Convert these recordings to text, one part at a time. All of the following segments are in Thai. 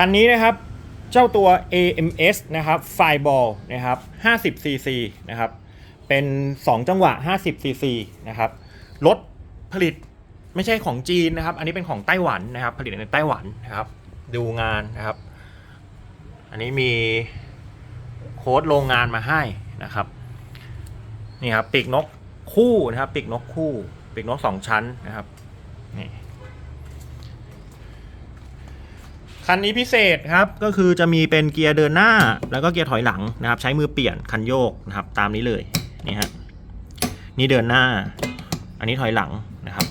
คันนี้นะครับเจ้าตัว AMS นะครับไฟบอลนะครับ 50cc นะครับเป็น 2 จังหวะ 50cc นะครับรถผลิตไม่ใช่ของจีนนะครับ อันนี้เป็นของไต้หวันนะครับ ผลิตในไต้หวันนะครับ ดูงานนะครับ อันนี้มีโค้ดโรงงานมาให้นะครับนี่ครับปีกนกคู่นะครับปีกนกคู่ปีกนกสองชั้นนะครับนี่ คันนี้พิเศษครับก็คือจะมีเป็นเกียร์เดินหน้า แล้วก็เกียร์ถอยหลังนะครับ ใช้มือเปลี่ยนคันโยกนะครับ ตามนี้เลยนี่ฮะนี่เดินหน้า อันนี้ถอยหลังนะครับ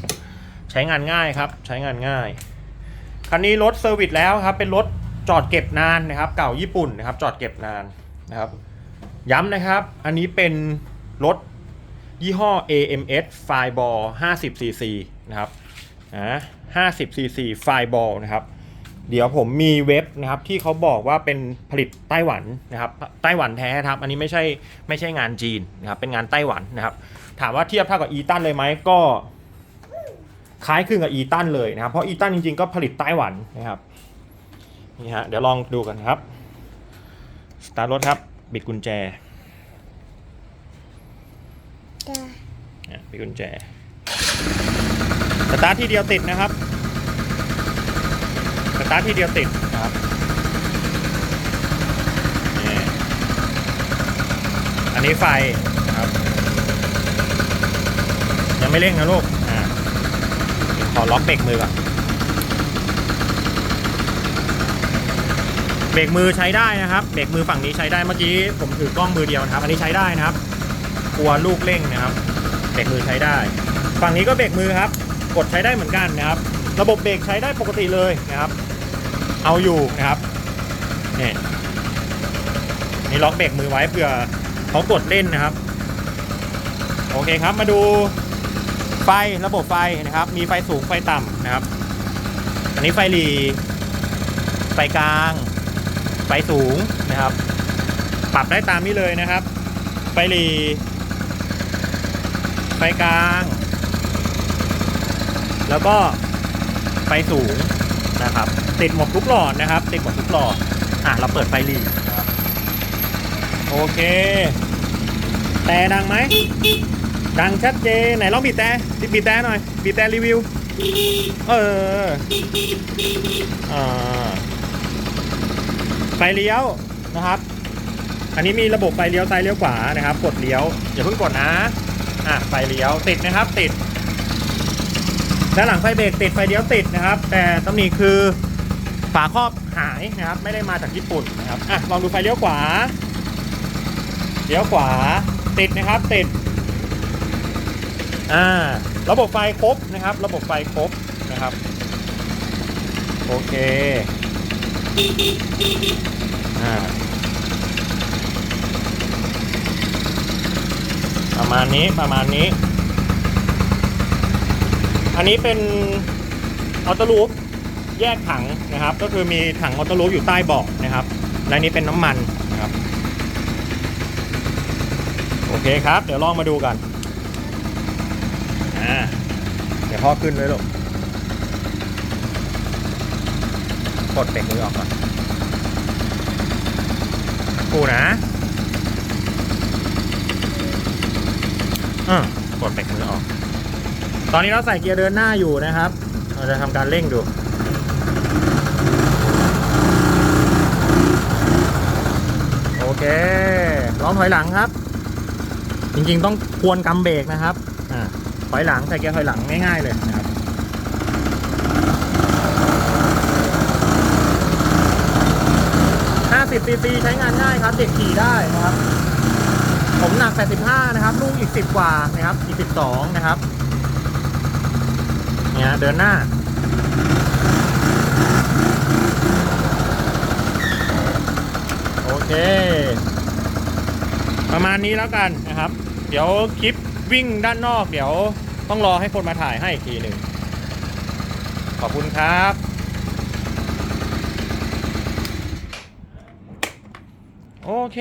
ใช้งานง่ายครับ ใช้งานง่าย คันนี้รถเซอร์วิสแล้วครับ เป็นรถจอดเก็บนานนะครับ เก่าญี่ปุ่นนะครับ จอดเก็บนานนะครับ ย้ำนะครับ อันนี้เป็นรถยี่ห้อ AMS Fireball 50cc นะครับอ่า 50cc Fireball นะครับ เดี๋ยวผมมีเว็บนะครับที่เขาบอกว่าเป็นผลิตไต้หวันนะครับไต้หวันแท้ครับ อันนี้ไม่ใช่ไม่ใช่งานจีนนะครับเป็นงานไต้หวันนะครับ ถามว่าเทียบเท่ากับอีตันเลยไหมก็คล้ายคลึงกับอีตันเลยนะครับ เพราะอีตันจริงๆก็ผลิตไต้หวันนะครับนี่ฮะเดี๋ยวลองดูกันครับสตาร์ทรถครับบิดกุญแจจ้าเนี่ยปิดกุญแจสตาร์ทที่เดียวติดนะครับ สตาร์ทที่เดียวติดนะครับนี่อันนี้ไฟนะครับ ยังไม่เร่งนะลูกอ่าขอล็อกเบรกมือก่อนเบรกมือใช้ได้นะครับ เบรกมือฝั่งนี้ใช้ได้เมื่อกี้ผมถือกล้องมือเดียวนะครับ อันนี้ใช้ได้นะครับกลัวลูกเร่งนะครับ เบรกมือใช้ได้ ฝั่งนี้ก็เบรกมือครับ กดใช้ได้เหมือนกันนะครับ ระบบเบรกใช้ได้ปกติเลยนะครับ เอาอยู่นะครับนี่นี่ล็อกเบรกมือไว้เผื่อเขากดเล่นนะครับ โอเคครับมาดูไฟระบบไฟนะครับ มีไฟสูงไฟต่ำนะครับ อันนี้ไฟหลีไฟกลาง ไฟสูงนะครับ ปรับได้ตามนี้เลยนะครับ ไฟหลีไฟกลาง แล้วก็ ไฟสูงนะครับ ติดหมดทุกหลอดนะครับ ติดหมดทุกหลอดอะเราเปิดไฟหลีนะครับโอเค แต่ดังไหม ดังชัดเจนไหนลองบีบแต่บีบแต่หน่อยบีบแต่รีวิว เอออ่าไฟเลี้ยวนะครับ อันนี้มีระบบไฟเลี้ยวซ้ายเลี้ยวขวานะครับ กดเลี้ยวอย่าเพิ่งกดนะ อะไฟเลี้ยวติดนะครับ ติด ด้านหลังไฟเบรกติดไฟเลี้ยวติดนะครับ แต่ตำหนิคือฝาครอบหายนะครับไม่ได้มาจากญี่ปุ่นนะครับอะลองดูไฟเลี้ยวขวาเลี้ยวขวาติดนะครับติดอ่าระบบไฟครบนะครับ ระบบไฟครบนะครับโอเคอ่าประมาณนี้ประมาณนี้ อันนี้เป็นออโต้ลูปแยกถังนะครับ ก็คือมีถังออโต้ลูปอยู่ใต้เบาะนะครับ และนี้เป็นน้ำมันนะครับ โอเคครับ เดี๋ยวลองมาดูกันอ่าเดี๋ยวพ่อขึ้นเลยลูกกดเบรกมือออกก่อนกูนะอ่ากดเบรกมือออก ตอนนี้เราใส่เกียร์เดินหน้าอยู่นะครับ เราจะทำการเร่งดู โอเคล้องถอยหลังครับ จริงๆต้องควรกำเบรกนะครับอ่าถอยหลังใส่เกียร์ถอยหลังง่ายๆเลยนะครับ50ซีซีใช้งานง่ายครับ เด็กขี่ได้นะครับ ผมหนัก 85 นะครับ ลูกอีก 10 กว่านะครับ อีก 12 นะครับ เนี่ยเดินหน้า โอเค ประมาณนี้แล้วกันนะครับ เดี๋ยวคลิปวิ่งด้านนอก เดี๋ยวต้องรอให้คนมาถ่ายให้อีกทีหนึ่งขอบคุณครับ โอเค